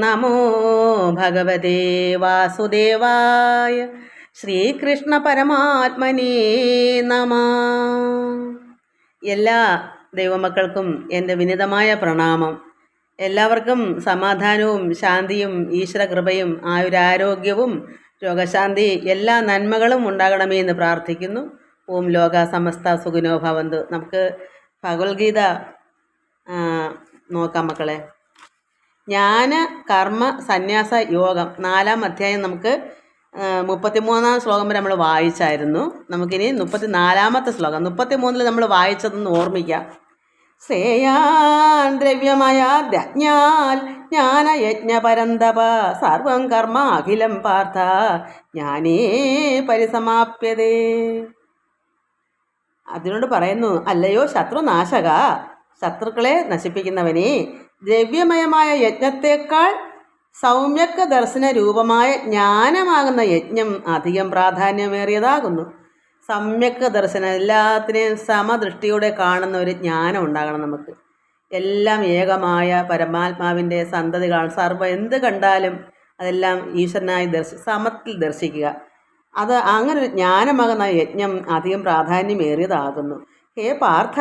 നമോ ഭഗവതേ വാസുദേവായ ശ്രീകൃഷ്ണ പരമാത്മനേ നമ. എല്ലാ ദൈവമക്കൾക്കും എന്റെ വിനിതമായ പ്രണാമം. എല്ലാവർക്കും സമാധാനവും ശാന്തിയും ഈശ്വരകൃപയും ആയുരാരോഗ്യവും രോഗശാന്തി എല്ലാ നന്മകളും ഉണ്ടാകണമേ എന്ന് പ്രാർത്ഥിക്കുന്നു. ഓം ലോക സമസ്ത സുഖിനോ ഭവന്തു. നമുക്ക് ഭഗവത്ഗീത നോക്കാം മക്കളെ. ജ്ഞാന കർമ്മ സന്യാസ യോഗം നാലാം അധ്യായം നമുക്ക് മുപ്പത്തിമൂന്നാം ശ്ലോകം വരെ നമ്മൾ വായിച്ചായിരുന്നു. നമുക്കിനി മുപ്പത്തി നാലാമത്തെ ശ്ലോകം മുപ്പത്തി മൂന്നിൽ നമ്മൾ വായിച്ചതെന്ന് ഓർമ്മിക്കാം. ശ്രേയാൻ സർവം കർമ്മ അഖിലം പാർത്ഥ ജ്ഞാനേ പരിസമാപ്യതേ. അതിനോട് പറയുന്നു അല്ലയോ ശത്രുനാശക ശത്രുക്കളെ നശിപ്പിക്കുന്നവനെ ദ്രവ്യമയമായ യജ്ഞത്തേക്കാൾ സൗമ്യക്ക ദർശന രൂപമായ ജ്ഞാനമാകുന്ന യജ്ഞം അധികം പ്രാധാന്യമേറിയതാകുന്നു. സമ്യക്ക ദർശനം എല്ലാത്തിനെയും സമദൃഷ്ടിയോടെ കാണുന്ന ഒരു ജ്ഞാനം ഉണ്ടാകണം നമുക്ക്. എല്ലാം ഏകമായ പരമാത്മാവിന്റെ സന്തതികൾ സർവ എന്ത് കണ്ടാലും അതെല്ലാം ഈശ്വരനായി ദർശി സമത്തിൽ ദർശിക്കുക. അത് അങ്ങനെ ഒരു ജ്ഞാനമാകുന്ന യജ്ഞം അധികം പ്രാധാന്യമേറിയതാകുന്നു. ഹേ പാർത്ഥ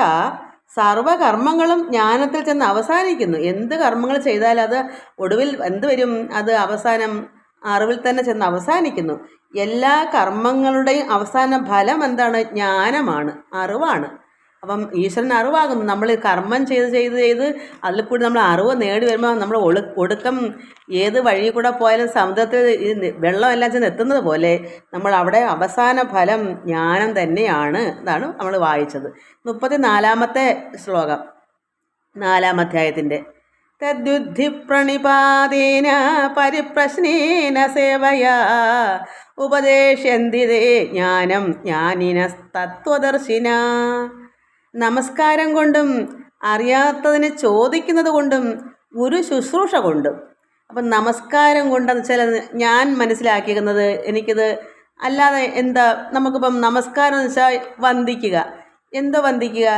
സർവകർമ്മങ്ങളും ജ്ഞാനത്തിൽ ചെന്ന് അവസാനിക്കുന്നു. എന്ത് കർമ്മങ്ങൾ ചെയ്താൽ അത് ഒടുവിൽ എന്ത് വരും? അത് അവസാനം അറിവിൽ തന്നെ ചെന്ന് അവസാനിക്കുന്നു. എല്ലാ കർമ്മങ്ങളുടെയും അവസാന ഫലം എന്താണ്? ജ്ഞാനമാണ് അറിവാണ്. അപ്പം ഈശ്വരൻ അറിവാകുന്നു. നമ്മൾ കർമ്മം ചെയ്ത് ചെയ്ത് ചെയ്ത് അതിൽ കൂടി നമ്മൾ അറിവ് നേടി വരുമ്പോൾ നമ്മൾ ഒളു ഒടുക്കം ഏത് വഴി കൂടെ പോയാലും സമുദ്രത്തിൽ ഈ വെള്ളമെല്ലാം ചെന്ന് എത്തുന്നത് പോലെ നമ്മൾ അവിടെ അവസാന ഫലം ജ്ഞാനം തന്നെയാണ് ഇതാണ് നമ്മൾ വായിച്ചത്. മുപ്പത്തി നാലാമത്തെ ശ്ലോകം നാലാം അധ്യായത്തിന്റെ തദ്യുദ്ധി പ്രണിപാതേന പരിപ്രശ്നേന സേവയാ ഉപദേശന്തിതേ ജ്ഞാനം ജ്ഞാനിനസ്തത്വദർശിന. നമസ്കാരം കൊണ്ടും അറിയാത്തതിനെ ചോദിക്കുന്നത് കൊണ്ടും ഗുരു ശുശ്രൂഷ കൊണ്ടും. അപ്പം നമസ്കാരം കൊണ്ടെന്ന് വെച്ചാൽ ഞാൻ മനസ്സിലാക്കിയിരിക്കുന്നത് എനിക്കിത് അല്ലാതെ എന്താ നമുക്കിപ്പം നമസ്കാരം എന്ന് വെച്ചാൽ വന്ദിക്കുക. എന്തോ വന്ദിക്കുക?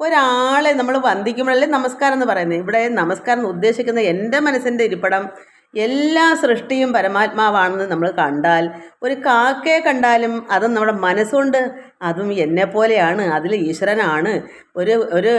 ഒരാളെ നമ്മൾ വന്ദിക്കുമ്പോഴല്ലേ നമസ്കാരം എന്ന് പറയുന്നത്. ഇവിടെ നമസ്കാരം എന്ന് ഉദ്ദേശിക്കുന്ന എന്റെ മനസ്സിന്റെ ഇരിപ്പിടം എല്ലാ സൃഷ്ടിയും പരമാത്മാവാണെന്ന് നമ്മൾ കണ്ടാൽ ഒരു കാക്കയെ കണ്ടാലും അത് നമ്മുടെ മനസ്സുകൊണ്ട് അതും എന്നെ പോലെയാണ് അതിൽ ഈശ്വരനാണ്. ഒരു ഒരു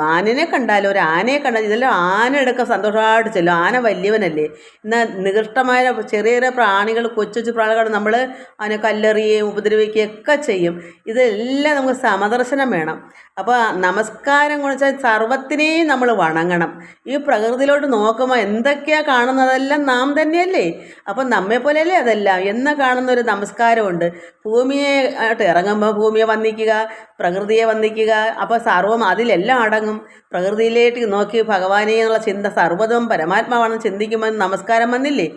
മാനിനെ കണ്ടാലും ഒരു ആനയെ കണ്ടാൽ ഇതെല്ലാം ആനയെടുക്കാൻ സന്തോഷമായിട്ട് ചെല്ലും. ആന വലിയവനല്ലേ. എന്നാൽ നികൃഷ്ടമായ ചെറിയ ചെറിയ പ്രാണികൾ കൊച്ചു കൊച്ചു പ്രാണികൾ നമ്മൾ അതിനെ കല്ലെറിയുകയും ഉപദ്രവിക്കുകയും ഒക്കെ ചെയ്യും. ഇതെല്ലാം നമുക്ക് സമദർശനം വേണം. അപ്പോൾ നമസ്കാരം വെച്ചാൽ സർവത്തിനെയും നമ്മൾ വണങ്ങണം. ഈ പ്രകൃതിയിലോട്ട് നോക്കുമ്പോൾ എന്തൊക്കെയാണ് കാണുന്നതെല്ലാം നാം തന്നെയല്ലേ. അപ്പം നമ്മെ പോലെയല്ലേ അതെല്ലാം. എന്ന് കാണുന്ന ഒരു നമസ്കാരമുണ്ട്. ഭൂമിയെ ആയിട്ട് ഇറങ്ങുമ്പോൾ ഭൂമിയെ വന്ദിക്കുക പ്രകൃതിയെ വന്ദിക്കുക. അപ്പോൾ സർവം അതിലെല്ലാം അടങ്ങും. പ്രകൃതിയിലേക്ക് നോക്കി ഭഗവാനെ എന്നുള്ള ചിന്ത സർവതും പരമാത്മാവാണെന്ന് ചിന്തിക്കുമ്പോൾ നമസ്കാരം വന്നില്ലേ?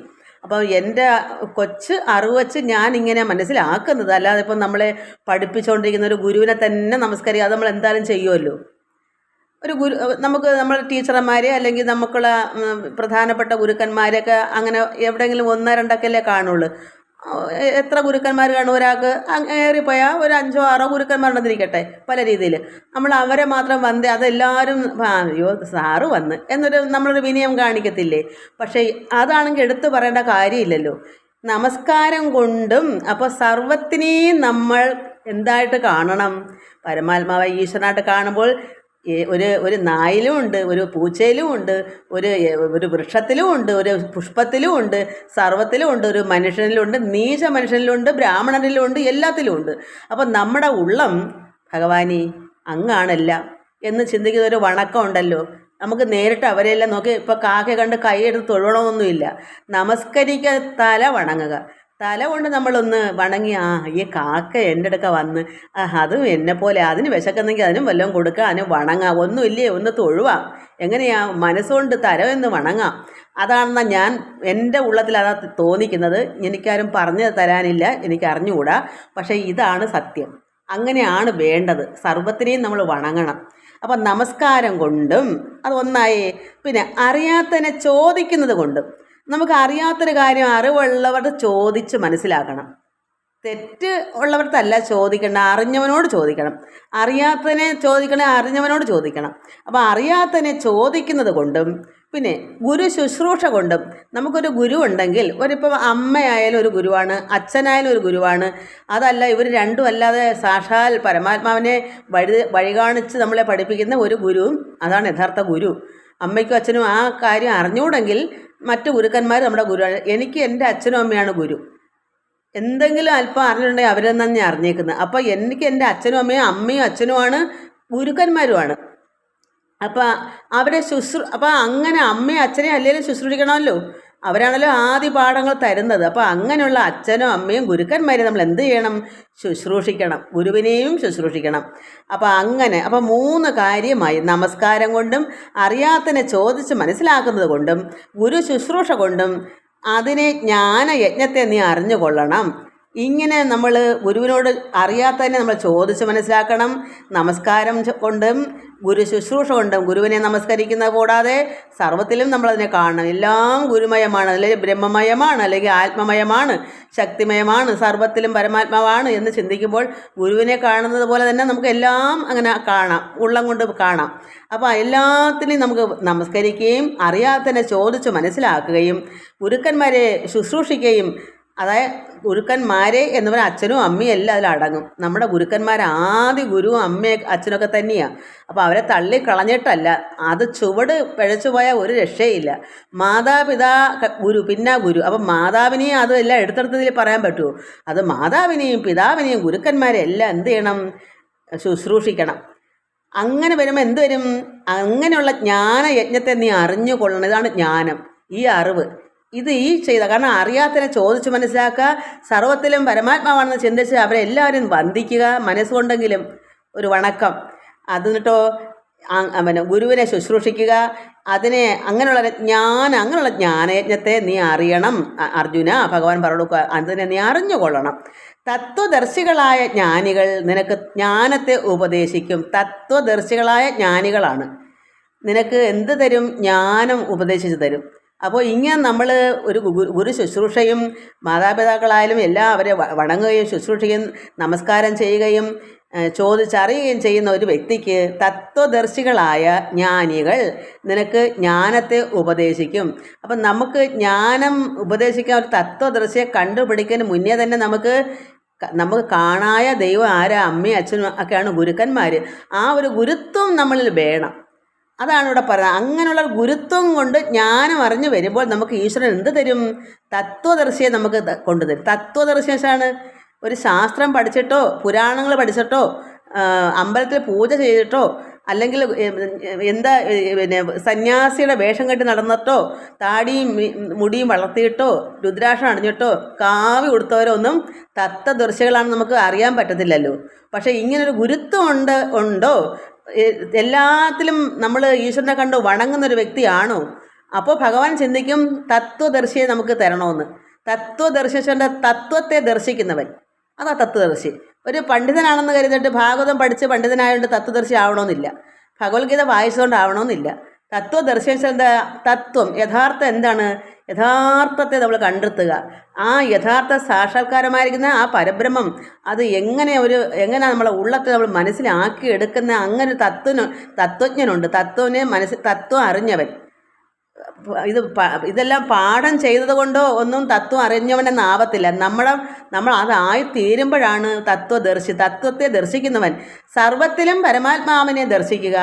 അപ്പോൾ എന്റെ കൊച്ച് അറിവ് വെച്ച് ഞാൻ ഇങ്ങനെ മനസ്സിലാക്കുന്നത്. അല്ലാതെ ഇപ്പം നമ്മളെ പഠിപ്പിച്ചുകൊണ്ടിരിക്കുന്ന ഒരു ഗുരുവിനെ തന്നെ നമസ്കരിക്കുക അത് നമ്മൾ എന്തായാലും ചെയ്യുമല്ലോ? ഒരു ഗുരു നമുക്ക് നമ്മൾ ടീച്ചർമാരെ അല്ലെങ്കിൽ നമുക്കുള്ള പ്രധാനപ്പെട്ട ഗുരുക്കന്മാരെയൊക്കെ അങ്ങനെ എവിടെയെങ്കിലും ഒന്നോ രണ്ടൊക്കെ അല്ലേ കാണുള്ളൂ. എത്ര ഗുരുക്കന്മാർ കാണും ഒരാൾക്ക്? ഏറിപ്പോയാൽ ഒരു അഞ്ചോ ആറോ ഗുരുക്കന്മാരുണ്ടെന്നിരിക്കട്ടെ പല രീതിയിൽ നമ്മൾ അവരെ മാത്രം വന്ന് അതെല്ലാവരും അയ്യോ സാറ് വന്ന് എന്നൊരു നമ്മളൊരു വിനയം കാണിക്കത്തില്ലേ? പക്ഷേ അതാണെങ്കിൽ എടുത്തു പറയേണ്ട കാര്യമില്ലല്ലോ. നമസ്കാരം കൊണ്ടും അപ്പോൾ സർവത്തിനെയും നമ്മൾ എന്തായിട്ട് കാണണം? പരമാത്മാവ് ഈശ്വരനായിട്ട് കാണുമ്പോൾ ഒരു ഒരു നായിലും ഉണ്ട് ഒരു പൂച്ചയിലും ഉണ്ട് ഒരു ഒരു വൃക്ഷത്തിലും ഉണ്ട് ഒരു പുഷ്പത്തിലും ഉണ്ട് സർവത്തിലും ഉണ്ട് ഒരു മനുഷ്യനിലുണ്ട് നീച മനുഷ്യനിലുണ്ട് ബ്രാഹ്മണനിലുണ്ട് എല്ലാത്തിലും ഉണ്ട്. അപ്പം നമ്മുടെ ഉള്ളം ഭഗവാനി അങ്ങാണെല്ലാം എന്ന് ചിന്തിക്കുന്ന ഒരു വണക്കം ഉണ്ടല്ലോ നമുക്ക് നേരിട്ട് അവരെല്ലാം നോക്കി ഇപ്പോൾ കാക്ക കണ്ട് കൈയെടുത്ത് തൊഴണമെന്നൊന്നുമില്ല നമസ്കരിക്ക തല വണങ്ങുക. തല കൊണ്ട് നമ്മളൊന്ന് വണങ്ങി ആ ഈ കാക്ക എന്റെ അടുക്ക വന്ന് അതും എന്നെ പോലെ അതിന് വിശക്കുന്നെങ്കിൽ അതിനും വല്ലതും കൊടുക്കുക അതിന് വണങ്ങാം ഒന്നുമില്ലേ ഒന്ന് തൊഴുവാം. എങ്ങനെയാ മനസ്സുകൊണ്ട് തരമെന്ന് വണങ്ങാം. അതാണെന്നാ ഞാൻ എന്റെ ഉള്ളത്തിൽ അതാ തോന്നിക്കുന്നത്. എനിക്കാരും പറഞ്ഞു തരാനില്ല എനിക്ക് അറിഞ്ഞുകൂടാ. പക്ഷേ ഇതാണ് സത്യം. അങ്ങനെയാണ് വേണ്ടത്. സർവത്തിനെയും നമ്മൾ വണങ്ങണം. അപ്പം നമസ്കാരം കൊണ്ടും അത് ഒന്നായി പിന്നെ അറിയാത്തതിനെ ചോദിക്കുന്നത് കൊണ്ടും. നമുക്ക് അറിയാത്തൊരു കാര്യം അറിവുള്ളവരുടെ ചോദിച്ച് മനസ്സിലാക്കണം. തെറ്റ് ഉള്ളവർക്കല്ല ചോദിക്കേണ്ട അറിഞ്ഞവനോട് ചോദിക്കണം. അറിയാത്തതിനെ ചോദിക്കണേ അറിഞ്ഞവനോട് ചോദിക്കണം. അപ്പോൾ അറിയാത്തതിനെ ചോദിക്കുന്നത് കൊണ്ടും പിന്നെ ഗുരു ശുശ്രൂഷ കൊണ്ടും നമുക്കൊരു ഗുരു ഉണ്ടെങ്കിൽ ഒരിപ്പം അമ്മയായാലും ഒരു ഗുരുവാണ് അച്ഛനായാലും ഒരു ഗുരുവാണ് അതല്ല ഇവർ രണ്ടും അല്ലാതെ സാക്ഷാൽ പരമാത്മാവിനെ വഴി വഴി കാണിച്ച് നമ്മളെ പഠിപ്പിക്കുന്ന ഒരു ഗുരുവും അതാണ് യഥാർത്ഥ ഗുരു. അമ്മയ്ക്കും അച്ഛനും ആ കാര്യം അറിഞ്ഞുകൂടെങ്കിൽ മറ്റു ഗുരുക്കന്മാർ നമ്മുടെ ഗുരുവാണ് എനിക്ക് എന്റെ അച്ഛനും അമ്മയാണ് ഗുരു. എന്തെങ്കിലും അല്പം അറിഞ്ഞിട്ടുണ്ടെങ്കിൽ അവരെ തന്നെ ഞാൻ അറിഞ്ഞേക്കുന്നത്. അപ്പോൾ എനിക്ക് എന്റെ അച്ഛനും അമ്മയും അമ്മയും അച്ഛനുമാണ് ഗുരുക്കന്മാരുമാണ്. അപ്പോൾ അവരെ ശുശ്രൂ അപ്പോൾ അങ്ങനെ അമ്മയും അച്ഛനെയും അല്ലെങ്കിലും ശുശ്രൂഷിക്കണമല്ലോ? അവരാണല്ലോ ആദ്യ പാഠങ്ങൾ തരുന്നത്. അപ്പോൾ അങ്ങനെയുള്ള അച്ഛനും അമ്മയും ഗുരുക്കന്മാരെയും നമ്മൾ എന്ത് ചെയ്യണം? ശുശ്രൂഷിക്കണം. ഗുരുവിനെയും ശുശ്രൂഷിക്കണം. അപ്പോൾ അങ്ങനെ അപ്പോൾ മൂന്ന് കാര്യമായി നമസ്കാരം കൊണ്ടും അറിയാത്തതിനെ ചോദിച്ച് മനസ്സിലാക്കുന്നത് കൊണ്ടും ഗുരു ശുശ്രൂഷ കൊണ്ടും അതിനെ ജ്ഞാനയജ്ഞത്തെ നീ അറിഞ്ഞുകൊള്ളണം. ഇങ്ങനെ നമ്മൾ ഗുരുവിനോട് അറിയാത്തതിനെ നമ്മൾ ചോദിച്ച് മനസ്സിലാക്കണം. നമസ്കാരം കൊണ്ടും ഗുരു ശുശ്രൂഷ കൊണ്ടും ഗുരുവിനെ നമസ്കരിക്കുന്നത് കൂടാതെ സർവത്തിലും നമ്മളതിനെ കാണണം. എല്ലാം ഗുരുമയമാണ് അല്ലെങ്കിൽ ബ്രഹ്മമയമാണ് അല്ലെങ്കിൽ ആത്മമയമാണ് ശക്തിമയമാണ് സർവത്തിലും പരമാത്മാവാണ് എന്ന് ചിന്തിക്കുമ്പോൾ ഗുരുവിനെ കാണുന്നത് പോലെ തന്നെ നമുക്ക് എല്ലാം അങ്ങനെ കാണാം ഉള്ളം കൊണ്ട് കാണാം. അപ്പോൾ എല്ലാത്തിനെയും നമുക്ക് നമസ്കരിക്കുകയും അറിയാത്തതിനെ ചോദിച്ച് മനസ്സിലാക്കുകയും ഗുരുക്കന്മാരെ ശുശ്രൂഷിക്കുകയും അതായത് ഗുരുക്കന്മാരെ എന്ന് പറഞ്ഞാൽ അച്ഛനും അമ്മയും എല്ലാം അതിലടങ്ങും. നമ്മുടെ ഗുരുക്കന്മാർ ആദ്യ ഗുരുവും അമ്മയും അച്ഛനൊക്കെ തന്നെയാണ് അപ്പോൾ അവരെ തള്ളിക്കളഞ്ഞിട്ടല്ല അത് ചുവട് പിഴച്ചു പോയാൽ ഒരു രക്ഷയില്ല. മാതാപിതാ ഗുരു പിന്നെ ഗുരു. അപ്പം മാതാവിനെയും അതെല്ലാം എടുത്തെടുത്തതിൽ പറയാൻ പറ്റുമോ അത് മാതാവിനെയും പിതാവിനെയും ഗുരുക്കന്മാരെ എല്ലാം എന്ത് ചെയ്യണം? ശുശ്രൂഷിക്കണം. അങ്ങനെ വരുമ്പോൾ എന്ത് വരും? അങ്ങനെയുള്ള ജ്ഞാനയജ്ഞത്തെ നീ അറിഞ്ഞു കൊള്ളണം ഇതാണ് ജ്ഞാനം. ഈ അറിവ്. ഇത് ഈ ചെയ്ത കാരണം അറിയാത്തതിനെ ചോദിച്ച് മനസ്സിലാക്കുക. സർവത്തിലും പരമാത്മാവാണെന്ന് ചിന്തിച്ച് അവരെ എല്ലാവരും വന്ദിക്കുക. മനസ്സുകൊണ്ടെങ്കിലും ഒരു വണക്കം. അത് എന്നിട്ടോ ആ- പിന്നെ ഗുരുവിനെ ശുശ്രൂഷിക്കുക. അതിനെ അങ്ങനെയുള്ള ജ്ഞാന അങ്ങനെയുള്ള ജ്ഞാനയജ്ഞത്തെ നീ അറിയണം. അർജുന ഭഗവാൻ പറഞ്ഞു അതിനെ നീ അറിഞ്ഞുകൊള്ളണം. തത്വദർശികളായ ജ്ഞാനികൾ നിനക്ക് ജ്ഞാനത്തെ ഉപദേശിക്കും. തത്വദർശികളായ ജ്ഞാനികളാണ്. നിനക്ക് എന്ത് തരും? ജ്ഞാനം ഉപദേശിച്ചു തരും. അപ്പോൾ ഇങ്ങനെ നമ്മൾ ഒരു ഗുരു ശുശ്രൂഷയും മാതാപിതാക്കളായാലും എല്ലാം അവരെ വണങ്ങുകയും ശുശ്രൂഷയും നമസ്കാരം ചെയ്യുകയും ചോദിച്ചറിയുകയും ചെയ്യുന്ന ഒരു വ്യക്തിക്ക് തത്വദർശികളായ ജ്ഞാനികൾ നിനക്ക് ജ്ഞാനത്തെ ഉപദേശിക്കും. അപ്പം നമുക്ക് ജ്ഞാനം ഉപദേശിക്കാൻ ഒരു തത്വദർശിയെ കണ്ടുപിടിക്കുന്നതിന് മുന്നേ തന്നെ നമുക്ക് നമുക്ക് കാണായ ദൈവം ആരാ? അമ്മയും അച്ഛനും ഒക്കെയാണ് ഗുരുക്കന്മാർ ആ ഒരു ഗുരുത്വം നമ്മളിൽ വേണം. അതാണ് ഇവിടെ പറയുന്നത്. അങ്ങനെയുള്ള ഗുരുത്വം കൊണ്ട് ജ്ഞാനം അറിഞ്ഞു വരുമ്പോൾ നമുക്ക് ഈശ്വരൻ എന്ത് തരും? തത്വദർശിയെ നമുക്ക് കൊണ്ടുതരും തത്വദർശിയാണ് ഒരു ശാസ്ത്രം പഠിച്ചിട്ടോ പുരാണങ്ങൾ പഠിച്ചിട്ടോ അമ്പലത്തിൽ പൂജ ചെയ്തിട്ടോ അല്ലെങ്കിൽ എന്താ പിന്നെ സന്യാസിയുടെ വേഷം കെട്ടി നടന്നിട്ടോ താടിയും മുടിയും വളർത്തിയിട്ടോ രുദ്രാക്ഷം അണിഞ്ഞിട്ടോ കാവി കൊടുത്തവരൊന്നും ഒന്നും തത്വദർശികളാണെന്ന് നമുക്ക് അറിയാൻ പറ്റത്തില്ലല്ലോ. പക്ഷേ ഇങ്ങനൊരു ഗുരുത്വം ഉണ്ട് ഉണ്ടോ? എല്ലാത്തിലും നമ്മൾ ഈശ്വരനെ കണ്ട് വണങ്ങുന്ന ഒരു വ്യക്തിയാണോ? അപ്പോൾ ഭഗവാൻ ചിന്തിക്കും തത്വദർശിയെ നമുക്ക് തരണമെന്ന്. തത്വദർശിച്ചവന്റെ തത്വത്തെ ദർശിക്കുന്നവൻ. അതാ തത്വദർശി. ഒരു പണ്ഡിതനാണെന്ന് കരുതിയിട്ട് ഭാഗവതം പഠിച്ച് പണ്ഡിതനായതുകൊണ്ട് തത്വദർശി ആവണമെന്നില്ല. ഭഗവത്ഗീത വായിച്ചുകൊണ്ട് ആവണമെന്നില്ല എന്താ തത്വം യഥാർത്ഥം എന്താണ്? യഥാർത്ഥത്തെ നമ്മൾ കണ്ടെത്തുക. ആ യഥാർത്ഥ സാക്ഷാത്കാരമായിരിക്കുന്ന ആ പരബ്രഹ്മം അത് എങ്ങനെ ഒരു എങ്ങനെ നമ്മളെ ഉള്ളത്തെ നമ്മൾ മനസ്സിലാക്കി എടുക്കുന്ന അങ്ങനെ ഒരു തത്വന് തത്വജ്ഞനുണ്ട്. തത്വനെ മനസ്സിൽ തത്വം അറിഞ്ഞവൻ. ഇത് ഇതെല്ലാം പാഠം ചെയ്തത് കൊണ്ടോ ഒന്നും തത്വം അറിഞ്ഞവനെന്നാവത്തില്ല നമ്മളെ നമ്മൾ അതായി തീരുമ്പോഴാണ് തത്വദർശി തത്വത്തെ ദർശിക്കുന്നവൻ. സർവത്തിലും പരമാത്മാവിനെ ദർശിക്കുക.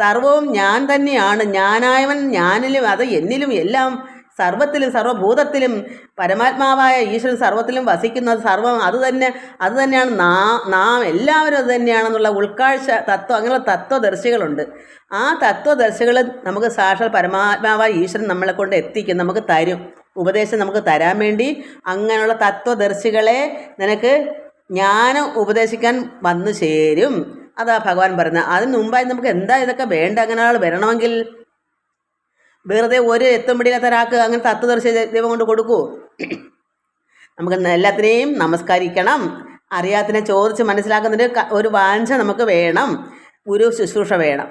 സർവവും ഞാൻ തന്നെയാണ്. ഞാനായവൻ ഞാനിലും അത് എന്നിലും എല്ലാം സർവത്തിലും സർവഭൂതത്തിലും പരമാത്മാവായ ഈശ്വരൻ സർവത്തിലും വസിക്കുന്നത് സർവം അത് തന്നെ അത് തന്നെയാണ്. നാ നാം എല്ലാവരും അത് തന്നെയാണെന്നുള്ള ഉൾക്കാഴ്ച തത്വം അങ്ങനെയുള്ള തത്വദർശികളുണ്ട്. ആ തത്വദർശികൾ നമുക്ക് സാക്ഷാൽ പരമാത്മാവായ ഈശ്വരൻ നമ്മളെ കൊണ്ട് എത്തിക്കും നമുക്ക് തരും. ഉപദേശം നമുക്ക് തരാൻ വേണ്ടി അങ്ങനെയുള്ള തത്വദർശികളെ നിനക്ക് ജ്ഞാനം ഉപദേശിക്കാൻ വന്നു ചേരും. അതാ ഭഗവാൻ പറയുന്നത് അതിന് മുമ്പായി നമുക്ക് എന്താ ഇതൊക്കെ വേണ്ട? അങ്ങനെ ആൾ വരണമെങ്കിൽ വെറുതെ ഒരു എത്തും പിടിയില്ലാത്ത ഒരാൾക്ക് അങ്ങനെ തത്വദർശി ദൈവം കൊണ്ട് കൊടുക്കൂ. നമുക്ക് എല്ലാത്തിനെയും നമസ്കരിക്കണം. അറിയാത്തിനെ ചോദിച്ച് മനസ്സിലാക്കുന്നതിന് ഒരു വാഞ്ച നമുക്ക് വേണം. ഗുരു ശുശ്രൂഷ വേണം.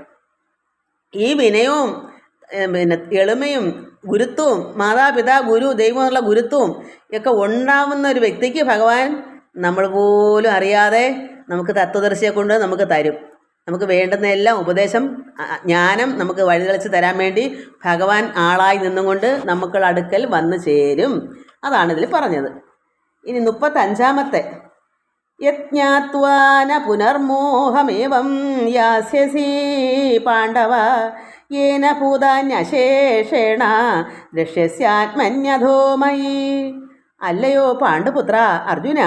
ഈ വിനയവും പിന്നെ എളിമയും ഗുരുത്വവും മാതാപിതാ ഗുരു ദൈവം എന്നുള്ള ഗുരുത്വവും ഒക്കെ ഉണ്ടാവുന്ന ഒരു വ്യക്തിക്ക് ഭഗവാൻ നമ്മൾ പോലും അറിയാതെ നമുക്ക് തത്വദർശിയെ കൊണ്ട് നമുക്ക് തരും. നമുക്ക് വേണ്ടുന്ന എല്ലാം ഉപദേശം ജ്ഞാനം നമുക്ക് വഴിതെളിച്ച് തരാൻ വേണ്ടി ഭഗവാൻ ആളായി നിന്നുകൊണ്ട് നമുക്ക് അടുക്കൽ വന്നു ചേരും. അതാണ് ഇതിൽ പറഞ്ഞത്. ഇനി മുപ്പത്തഞ്ചാമത്തെ. യജ്ഞാത്വാന പുനർമോഹമേവം യാസ്യസി പാണ്ഡവ യേന ഭൂതാന്യശേഷേണ ദൃശ്യസ്യാത്മന്യധോമയി അല്ലയോ പാണ്ഡുപുത്ര അർജുന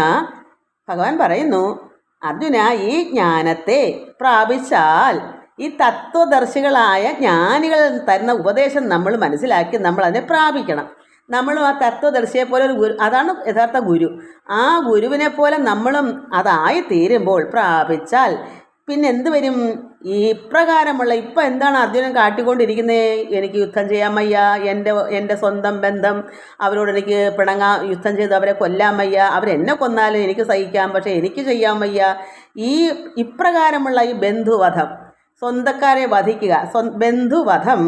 ഭഗവാൻ പറയുന്നു അർജുന ഈ ജ്ഞാനത്തെ പ്രാപിച്ചാൽ ഈ തത്വദർശികളായ ജ്ഞാനികൾ തരുന്ന ഉപദേശം നമ്മൾ മനസ്സിലാക്കി നമ്മൾ അതിനെ പ്രാപിക്കണം. നമ്മളും ആ തത്വദർശിയെ പോലെ ഒരു ഗുരു അതാണ് യഥാർത്ഥ ഗുരു. ആ ഗുരുവിനെ പോലെ നമ്മളും അതായി തീരുമ്പോൾ പ്രാപിച്ചാൽ പിന്നെ എന്ത് വരും ഈ ഇപ്രകാരമുള്ള ഇപ്പം എന്താണ് അർജുനൻ കാട്ടിക്കൊണ്ടിരിക്കുന്നത് എനിക്ക് യുദ്ധം ചെയ്യാൻ വയ്യ. എന്റെ എന്റെ സ്വന്തം ബന്ധം അവരോട് എനിക്ക് പിണങ്ങാ യുദ്ധം ചെയ്ത് അവരെ കൊല്ലാൻ വയ്യ. അവരെന്നെ കൊന്നാലും എനിക്ക് സഹിക്കാം പക്ഷേ എനിക്ക് ചെയ്യാൻ വയ്യ. ഈ ഇപ്രകാരമുള്ള ഈ ബന്ധുവധം സ്വന്തക്കാരെ വധിക്കുക സ്വ ബന്ധുവധം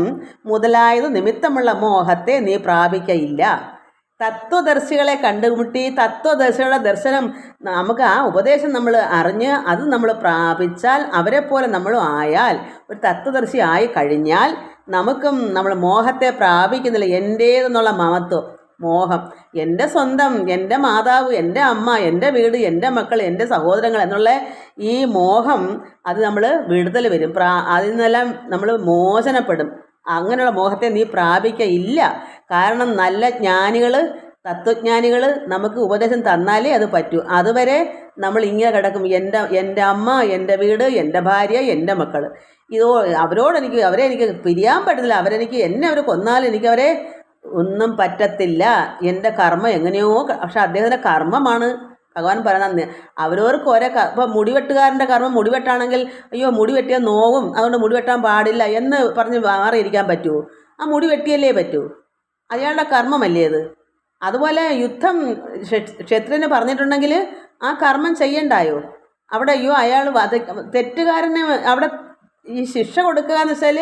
മുതലായത് നിമിത്തമുള്ള മോഹത്തെ നീ പ്രാപിക്കയില്ല. തത്വദർശികളെ കണ്ടുമുട്ടി തത്വദർശികളുടെ ദർശനം നമുക്ക് ആ ഉപദേശം നമ്മൾ അറിഞ്ഞ് അത് നമ്മൾ പ്രാപിച്ചാൽ അവരെ പോലെ നമ്മളും ആയാൽ ഒരു തത്വദർശി ആയി കഴിഞ്ഞാൽ നമുക്കും നമ്മൾ മോഹത്തെ പ്രാപിക്കുന്നില്ല. എന്റേതെന്നുള്ള മമത്വം മോഹം. എന്റെ സ്വന്തം എന്റെ മാതാവ് എന്റെ അമ്മ എന്റെ വീട് എന്റെ മക്കൾ എന്റെ സഹോദരങ്ങൾ എന്നുള്ള ഈ മോഹം അത് നമ്മൾ വിടുതൽ വരും. പ്രാ അതിൽ നിന്നെല്ലാം നമ്മൾ മോചനപ്പെടും. അങ്ങനെയുള്ള മോഹത്തെ നീ പ്രാപിക്കയില്ല. കാരണം നല്ല ജ്ഞാനികൾ തത്വജ്ഞാനികൾ നമുക്ക് ഉപദേശം തന്നാലേ അത് പറ്റൂ. അതുവരെ നമ്മൾ ഇങ്ങനെ കിടക്കും. എന്റെ എന്റെ അമ്മ എന്റെ വീട് എന്റെ ഭാര്യ എന്റെ മക്കൾ ഇതോ അവരോട് എനിക്ക് അവരെ എനിക്ക് പിരിയാൻ പറ്റത്തില്ല. അവരെനിക്ക് എന്നെ അവർ കൊന്നാലും എനിക്ക് അവരെ ഒന്നും പറ്റത്തില്ല. എന്റെ കർമ്മം എങ്ങനെയോ പക്ഷെ അദ്ദേഹത്തിന്റെ കർമ്മമാണ്. ഭഗവാൻ പറയുന്നത് അവരവർക്ക് ഓരോ ഇപ്പോൾ മുടിവെട്ടുകാരന്റെ കർമ്മം മുടിവെട്ടാണെങ്കിൽ അയ്യോ മുടിവെട്ടിയ നോവും അതുകൊണ്ട് മുടിവെട്ടാൻ പാടില്ല എന്ന് പറഞ്ഞ് മാറിയിരിക്കാൻ പറ്റുമോ ആ മുടി വെട്ടിയല്ലേ പറ്റൂ. അയാളുടെ കർമ്മമല്ലേ അത് അതുപോലെ യുദ്ധം ക്ഷത്രിന് പറഞ്ഞിട്ടുണ്ടെങ്കിൽ ആ കർമ്മം ചെയ്യണ്ടായോ? അവിടെ അയ്യോ അയാൾ വധ തെറ്റുകാരന് അവിടെ ഈ ശിക്ഷ കൊടുക്കുക എന്ന് വെച്ചാൽ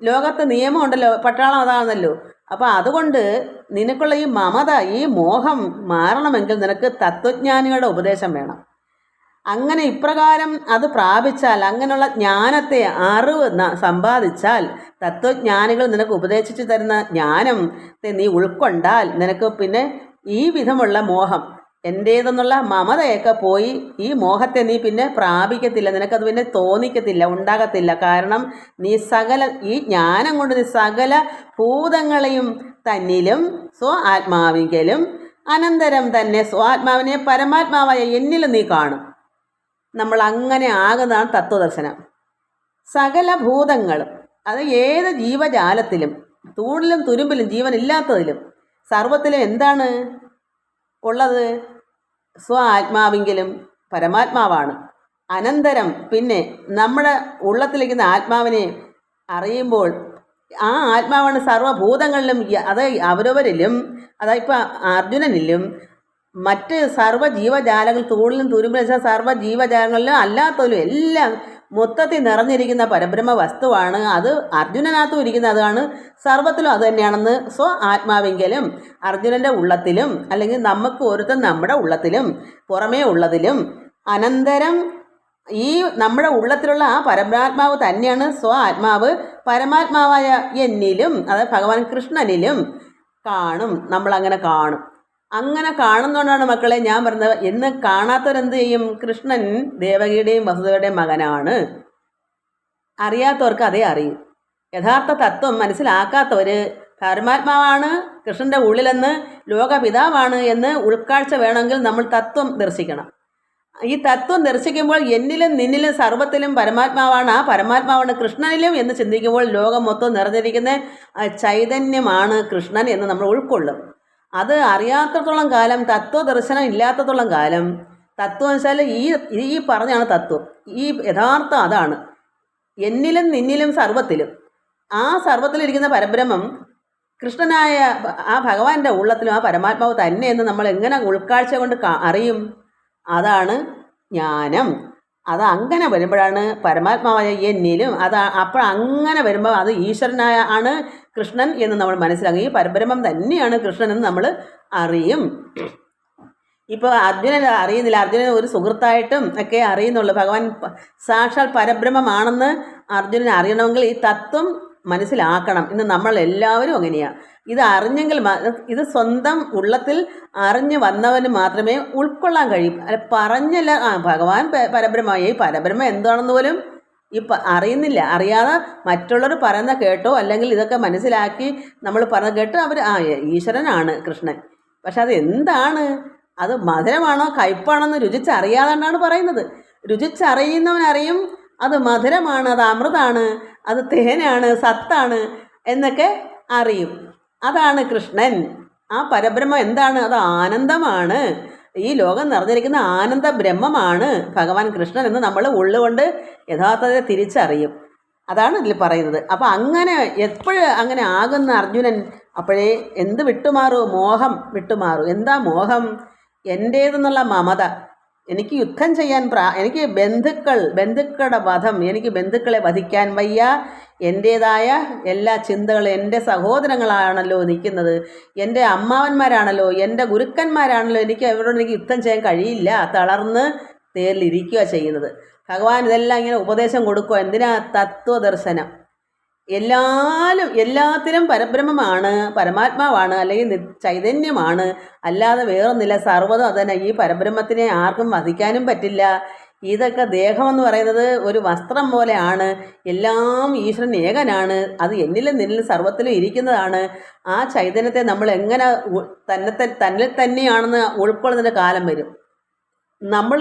ലോകത്ത് നിയമമുണ്ടല്ലോ പട്ടാളം അതാണല്ലോ. അപ്പോൾ അതുകൊണ്ട് നിനക്കുള്ള ഈ മമത ഈ മോഹം മാറണമെങ്കിൽ നിനക്ക് തത്വജ്ഞാനികളുടെ ഉപദേശം വേണം. അങ്ങനെ ഇപ്രകാരം അത് പ്രാപിച്ചാൽ അങ്ങനെയുള്ള ജ്ഞാനത്തെ അറിവ് സമ്പാദിച്ചാൽ തത്വജ്ഞാനികൾ നിനക്ക് ഉപദേശിച്ചു തരുന്ന ജ്ഞാനത്തെ നീ ഉൾക്കൊണ്ടാൽ നിനക്ക് പിന്നെ ഈ വിധമുള്ള മോഹം എന്റേതെന്നുള്ള മമതയൊക്കെ പോയി ഈ മോഹത്തെ നീ പിന്നെ പ്രാപിക്കത്തില്ല. നിനക്കത് പിന്നെ തോന്നിക്കത്തില്ല ഉണ്ടാകത്തില്ല. കാരണം നീ സകല ഈ ജ്ഞാനം കൊണ്ട് നീ സകല ഭൂതങ്ങളെയും തന്നിലും സ്വ ആത്മാവിങ്കലും അനന്തരം തന്നെ സ്വാത്മാവിനെ പരമാത്മാവായ എന്നിലും നീ കാണും. നമ്മൾ അങ്ങനെ ആകുന്നതാണ് തത്വദർശനം. സകല ഭൂതങ്ങളും അത് ഏത് ജീവജാലത്തിലും തൂണിലും തുരുമ്പിലും ജീവനില്ലാത്തതിലും സർവത്തിലും എന്താണ്? ഉള്ളത്? സ്വ ആത്മാവെങ്കിലും പരമാത്മാവാണ്. അനന്തരം പിന്നെ നമ്മുടെ ഉള്ളത്തിലിരിക്കുന്ന ആത്മാവിനെ അറിയുമ്പോൾ ആ ആത്മാവാണ് സർവഭൂതങ്ങളിലും അത് അവരവരിലും അതായത് ഇപ്പം അർജുനനിലും മറ്റ് സർവ ജീവജാലങ്ങൾ തോളിലും തുരുമ്പിലും സർവ ജീവജാലങ്ങളിലും അല്ലാത്തതിലും എല്ലാം മൊത്തത്തിൽ നിറഞ്ഞിരിക്കുന്ന പരബ്രഹ്മ വസ്തുവാണ്. അത് അർജുനനകത്തും ഇരിക്കുന്ന അതാണ് സർവത്തിലും അത് തന്നെയാണെന്ന് സ്വ ആത്മാവെങ്കിലും അർജുനന്റെ ഉള്ളത്തിലും അല്ലെങ്കിൽ നമുക്ക് ഓരോരുത്തർ നമ്മുടെ ഉള്ളത്തിലും പുറമേ ഉള്ളതിലും. അനന്തരം ഈ നമ്മുടെ ഉള്ളത്തിലുള്ള ആ പരമാത്മാവ് തന്നെയാണ് സ്വ ആത്മാവ്. പരമാത്മാവായ എന്നിലും അതായത് ഭഗവാൻ കൃഷ്ണനിലും കാണും. നമ്മളങ്ങനെ കാണും. അങ്ങനെ കാണുന്നതുകൊണ്ടാണ് മക്കളെ ഞാൻ പറഞ്ഞത്. എന്ന് കാണാത്തവരെന്ത് ചെയ്യും? കൃഷ്ണൻ ദേവകിയുടെയും വസുദേവയുടെയും മകനാണ്. അറിയാത്തവർക്ക് അതേ അറിയും. യഥാർത്ഥ തത്വം മനസ്സിലാക്കാത്തവർ പരമാത്മാവാണ് കൃഷ്ണന്റെ ഉള്ളിലെന്ന് ലോകപിതാവാണ് എന്ന് ഉൾക്കാഴ്ച വേണമെങ്കിൽ നമ്മൾ തത്വം ദർശിക്കണം. ഈ തത്വം ദർശിക്കുമ്പോൾ എന്നിലും നിന്നിലും സർവത്തിലും പരമാത്മാവാണ്. ആ പരമാത്മാവാണ് കൃഷ്ണനിലും എന്ന് ചിന്തിക്കുമ്പോൾ ലോകം മൊത്തം നിറഞ്ഞിരിക്കുന്ന ചൈതന്യമാണ് കൃഷ്ണൻ എന്ന് നമ്മൾ ഉൾക്കൊള്ളും. അത് അറിയാത്തത്തോളം കാലം തത്വദർശനം ഇല്ലാത്തത്തോളം കാലം തത്വം വെച്ചാൽ ഈ ഈ പറഞ്ഞാണ് തത്വം. ഈ യഥാർത്ഥം അതാണ്. എന്നിലും നിന്നിലും സർവത്തിലും. ആ സർവത്തിലിരിക്കുന്ന പരബ്രഹ്മം കൃഷ്ണനായ ആ ഭഗവാന്റെ ഉള്ളത്തിലും ആ പരമാത്മാവ് തന്നെ എന്ന് നമ്മൾ എങ്ങനെ ഉൾക്കാഴ്ച കൊണ്ട് അറിയും? അതാണ് ജ്ഞാനം. അത് അങ്ങനെ വരുമ്പോഴാണ് പരമാത്മാവായ എന്നിലും അത് അപ്പോൾ അങ്ങനെ വരുമ്പോൾ അത് ഈശ്വരനായ ആണ് കൃഷ്ണൻ എന്ന് നമ്മൾ മനസ്സിലാക്കും. ഈ പരബ്രഹ്മം തന്നെയാണ് കൃഷ്ണൻ എന്ന് നമ്മൾ അറിയും. ഇപ്പോൾ അർജുനൻ അറിയുന്നില്ല. അർജുനൻ ഒരു സുഹൃത്തായിട്ടും ഒക്കെ അറിയുന്നുള്ളൂ. ഭഗവാൻ സാക്ഷാൽ പരബ്രഹ്മമാണെന്ന് അർജുനൻ അറിയണമെങ്കിൽ ഈ തത്വം മനസ്സിലാക്കണം. ഇന്ന് നമ്മൾ എല്ലാവരും അങ്ങനെയാണ് ഇത് അറിഞ്ഞെങ്കിൽ ഇത് സ്വന്തം ഉള്ളത്തിൽ അറിഞ്ഞു വന്നവന് മാത്രമേ ഉൾക്കൊള്ളാൻ കഴിയൂ. അല്ല പറഞ്ഞല്ല ആ ഭഗവാൻ പ- പരബ്രഹ്മ ഈ പരബ്രഹ്മ എന്താണെന്ന് പോലും ഈ അറിയുന്നില്ല. അറിയാതെ മറ്റുള്ളവർ പറയുന്ന കേട്ടോ? അല്ലെങ്കിൽ ഇതൊക്കെ മനസ്സിലാക്കി നമ്മൾ പറഞ്ഞ കേട്ട് അവർ ആ ഈശ്വരനാണ് കൃഷ്ണൻ. പക്ഷെ അത് എന്താണ്? അത് മധുരമാണോ? കയ്പാണോന്ന് രുചിച്ചറിയാതെന്നാണ് പറയുന്നത്. രുചിച്ചറിയുന്നവനറിയും അത് മധുരമാണ് അത് അമൃതാണ് അത് തേനാണ് സത്താണ് എന്നൊക്കെ അറിയും. അതാണ് കൃഷ്ണൻ. ആ പരബ്രഹ്മം എന്താണ്? അത് ആനന്ദമാണ്. ഈ ലോകം നിറഞ്ഞിരിക്കുന്ന ആനന്ദ ബ്രഹ്മമാണ് ഭഗവാൻ കൃഷ്ണൻ എന്ന് നമ്മൾ ഉള്ളുകൊണ്ട് യഥാർത്ഥത്തെ തിരിച്ചറിയും. അതാണ് ഇതിൽ പറയുന്നത്. അപ്പോൾ അങ്ങനെ എപ്പോഴും അങ്ങനെ ആകുന്ന അർജുനൻ അപ്പോഴേ എന്ത് വിട്ടുമാറൂ? മോഹം വിട്ടുമാറൂ. എന്താ മോഹം? എന്റേതെന്നുള്ള മമത. എനിക്ക് യുദ്ധം ചെയ്യാൻ പ്രാ എനിക്ക് ബന്ധുക്കൾ ബന്ധുക്കളുടെ വധം എനിക്ക് ബന്ധുക്കളെ വധിക്കാൻ വയ്യ. എന്റേതായ എല്ലാ ചിന്തകളും എന്റെ സഹോദരങ്ങളാണല്ലോ നിൽക്കുന്നത്. എന്റെ അമ്മാവന്മാരാണല്ലോ എന്റെ ഗുരുക്കന്മാരാണല്ലോ എനിക്ക് അവരോട് എനിക്ക് യുദ്ധം ചെയ്യാൻ കഴിയില്ല. തളർന്ന് തേരിലിരിക്കുക ചെയ്യുന്നത്. ഭഗവാൻ ഇതെല്ലാം ഇങ്ങനെ ഉപദേശം കൊടുക്കുക. എന്തിനാ തത്വദർശനം? എല്ലാലും എല്ലാത്തിലും പരബ്രഹ്മമാണ് പരമാത്മാവാണ് അല്ലെങ്കിൽ ചൈതന്യമാണ്. അല്ലാതെ വേറൊന്നില്ല. സർവതും അതന്നെ. ഈ പരബ്രഹ്മത്തിനെ ആർക്കും വധിക്കാനും പറ്റില്ല. ഇതൊക്കെ ദേഹമെന്ന് പറയുന്നത് ഒരു വസ്ത്രം പോലെയാണ്. എല്ലാം ഈശ്വരൻ ഏകനാണ്. അത് എന്നിലും നിന്നിലും സർവത്തിലും ഇരിക്കുന്നതാണ്. ആ ചൈതന്യത്തെ നമ്മൾ എങ്ങനെ തന്നെ തന്നിൽ തന്നെയാണെന്ന് ഉൾക്കൊള്ളുന്നതിന്റെ കാലം വരും. നമ്മൾ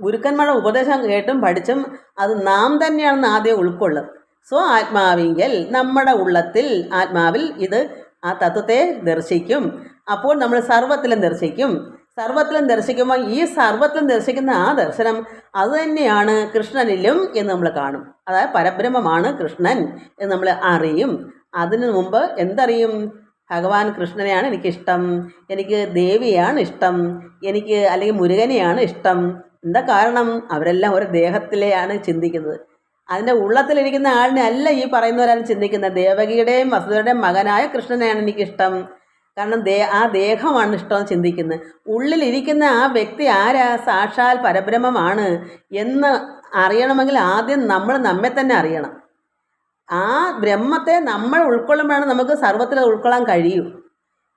ഗുരുക്കന്മാരുടെ ഉപദേശം കേട്ടും പഠിച്ചും അത് നാം തന്നെയാണെന്ന് ആദ്യം ഉൾക്കൊള്ളും. സ്വ ആത്മാവിങ്കൽ നമ്മുടെ ഉള്ളത്തിൽ ആത്മാവിൽ ഇത് ആ തത്വത്തെ ദർശിക്കും. അപ്പോൾ നമ്മൾ സർവത്തിലും ദർശിക്കും. സർവത്തിലും ദർശിക്കുമ്പോൾ ഈ സർവത്തിലും ദർശിക്കുന്ന ആ ദർശനം അത് തന്നെയാണ് കൃഷ്ണനിലും എന്ന് നമ്മൾ കാണും. അതായത് പരബ്രഹ്മമാണ് കൃഷ്ണൻ എന്ന് നമ്മൾ അറിയും. അതിനു മുമ്പ് എന്തറിയും? ഭഗവാൻ കൃഷ്ണനെയാണ് എനിക്കിഷ്ടം. എനിക്ക് ദേവിയാണ് ഇഷ്ടം. എനിക്ക് അല്ലെങ്കിൽ മുരുകനെയാണ് ഇഷ്ടം. എന്താ കാരണം? അവരെല്ലാം ഒരു ദേഹത്തിലെയാണ് ചിന്തിക്കുന്നത്. അതിന്റെ ഉള്ളത്തിലിരിക്കുന്ന ആളിനെ അല്ല ഈ പറയുന്നവരാണ് ചിന്തിക്കുന്നത്. ദേവകിയുടെയും വസുദയുടെയും മകനായ കൃഷ്ണനെയാണ് എനിക്കിഷ്ടം. കാരണം ദേ ആ ദേഹമാണ് ഇഷ്ടം ചിന്തിക്കുന്നത്. ഉള്ളിലിരിക്കുന്ന ആ വ്യക്തി ആരാ? സാക്ഷാൽ പരബ്രഹ്മമാണ് എന്ന് അറിയണമെങ്കിൽ ആദ്യം നമ്മൾ നമ്മെ തന്നെ അറിയണം. ആ ബ്രഹ്മത്തെ നമ്മൾ ഉൾക്കൊള്ളുമ്പോഴാണ് നമുക്ക് സർവത്തിൽ ഉൾക്കൊള്ളാൻ കഴിയൂ.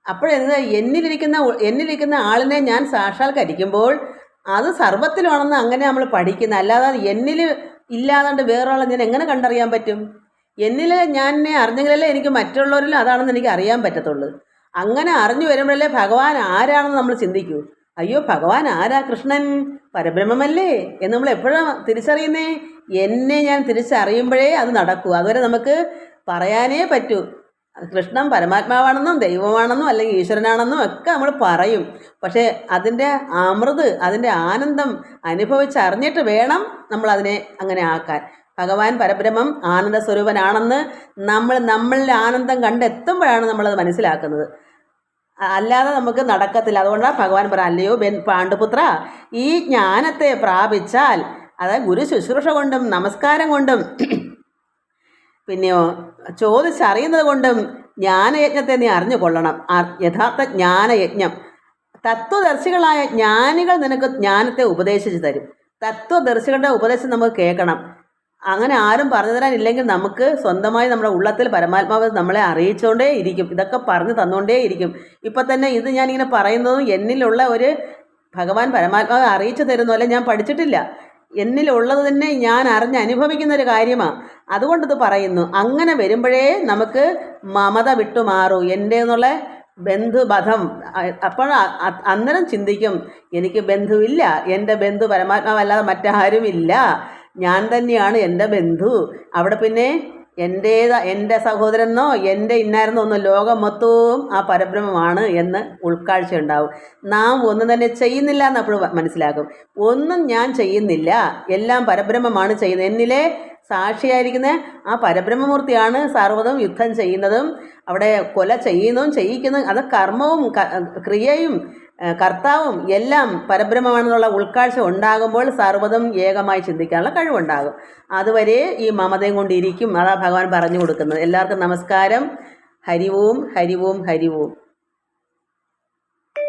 അപ്പോഴെന്ത്? എന്നിലിരിക്കുന്ന എന്നിലിരിക്കുന്ന ആളിനെ ഞാൻ സാക്ഷാൽ കരിക്കുമ്പോൾ അത് സർവത്തിലാണെന്ന് അങ്ങനെ നമ്മൾ പഠിക്കുന്നത് അല്ലാതെ എന്നിൽ ഇല്ലാതാണ്ട് വേറൊരാളെ ഞാൻ എങ്ങനെ കണ്ടറിയാൻ പറ്റും? എന്നിൽ ഞാൻ അറിഞ്ഞെങ്കിലല്ലേ എനിക്ക് മറ്റുള്ളവരിലും അതാണെന്ന് എനിക്ക് അറിയാൻ പറ്റത്തുള്ളൂ. അങ്ങനെ അറിഞ്ഞു വരുമ്പോഴല്ലേ ഭഗവാൻ ആരാണെന്ന് നമ്മൾ ചിന്തിക്കൂ. അയ്യോ ഭഗവാൻ ആരാ കൃഷ്ണൻ? പരബ്രഹ്മമല്ലേ? എന്ന് നമ്മൾ എപ്പോഴാണ് തിരിച്ചറിയുന്നേ? എന്നെ ഞാൻ തിരിച്ചറിയുമ്പോഴേ അത് നടക്കൂ. അതുവരെ നമുക്ക് പറയാനേ പറ്റൂ. കൃഷ്ണൻ പരമാത്മാവാണെന്നും ദൈവമാണെന്നും അല്ലെങ്കിൽ ഈശ്വരനാണെന്നും ഒക്കെ നമ്മൾ പറയും. പക്ഷേ അതിന്റെ അമൃത് അതിന്റെ ആനന്ദം അനുഭവിച്ചറിഞ്ഞിട്ട് വേണം നമ്മൾ അതിനെ അങ്ങനെ ആക്കാൻ. ഭഗവാൻ പരബ്രഹ്മം ആനന്ദ സ്വരൂപനാണെന്ന് നമ്മൾ നമ്മളിൽ ആനന്ദം കണ്ടെത്തുമ്പോഴാണ് നമ്മളത് മനസ്സിലാക്കുന്നത്. അല്ലാതെ നമുക്ക് നടക്കത്തില്ല. അതുകൊണ്ടാണ് ഭഗവാൻ പറ അല്ലയോ ബെൻ പാണ്ഡുപുത്ര ഈ ജ്ഞാനത്തെ പ്രാപിച്ചാൽ അതായത് ഗുരു ശുശ്രൂഷ കൊണ്ടും നമസ്കാരം കൊണ്ടും പിന്നെയോ ചോദിച്ചറിയുന്നത് കൊണ്ടും ജ്ഞാനയജ്ഞത്തെ നീ അറിഞ്ഞു കൊള്ളണം. യഥാർത്ഥ ജ്ഞാനയജ്ഞം. തത്വദർശികളായ ജ്ഞാനികൾ നിനക്ക് ജ്ഞാനത്തെ ഉപദേശിച്ചു തരും. തത്വദർശികളുടെ ഉപദേശം നമുക്ക് കേൾക്കണം. അങ്ങനെ ആരും പറഞ്ഞു തരാനില്ലെങ്കിൽ നമുക്ക് സ്വന്തമായി നമ്മുടെ ഉള്ളത്തിൽ പരമാത്മാവ് നമ്മളെ അറിയിച്ചുകൊണ്ടേ ഇരിക്കും. ഇതൊക്കെ പറഞ്ഞു തന്നുകൊണ്ടേ ഇരിക്കും. ഇപ്പം തന്നെ ഇത് ഞാനിങ്ങനെ പറയുന്നതും എന്നിലുള്ള ഒരു ഭഗവാൻ പരമാത്മാവ് അറിയിച്ചു തരുന്നു അല്ലെ? ഞാൻ പഠിച്ചിട്ടില്ല. എന്നിലുള്ളത് തന്നെ ഞാൻ അറിഞ്ഞ് അനുഭവിക്കുന്ന ഒരു കാര്യമാണ് അതുകൊണ്ടിത് പറയുന്നു. അങ്ങനെ വരുമ്പോഴേ നമുക്ക് മമത വിട്ടുമാറൂ. എന്റെ എന്നുള്ള ബന്ധുബധം അപ്പോൾ അന്നേരം ചിന്തിക്കും എനിക്ക് ബന്ധുവില്ല എന്റെ ബന്ധു പരമാത്മാവല്ലാതെ മറ്റാരുമില്ല. ഞാൻ തന്നെയാണ് എന്റെ ബന്ധു. അവിടെ പിന്നെ എന്റേത എന്റെ സഹോദരനോ എന്റെ ഇന്നായിരുന്നോ ഒന്നും ലോകം മൊത്തവും ആ പരബ്രഹ്മമാണ് എന്ന് ഉൾക്കാഴ്ച ഉണ്ടാവും നാം ഒന്നും തന്നെ ചെയ്യുന്നില്ല എന്ന് അപ്പോൾ മനസ്സിലാക്കും ഒന്നും ഞാൻ ചെയ്യുന്നില്ല. എല്ലാം പരബ്രഹ്മമാണ് ചെയ്യുന്നത്. എന്നിലെ സാക്ഷിയായിരിക്കുന്ന ആ പരബ്രഹ്മമൂർത്തിയാണ് സർവതും യുദ്ധം ചെയ്യുന്നതും അവിടെ കൊല ചെയ്യുന്നതും ചെയ്യിക്കുന്നതും അത് കർമ്മവും ക്രിയയും കർത്താവും എല്ലാം പരബ്രഹ്മമാണെന്നുള്ള ഉൾക്കാഴ്ച ഉണ്ടാകുമ്പോൾ സർവതും ഏകമായി ചിന്തിക്കാനുള്ള കഴിവുണ്ടാകും. അതുവരെ ഈ മമതയും കൊണ്ടിരിക്കും അതാ ഭഗവാൻ പറഞ്ഞു കൊടുക്കുന്നത്. എല്ലാവർക്കും നമസ്കാരം. ഹരിവും ഹരിവും ഹരിവും.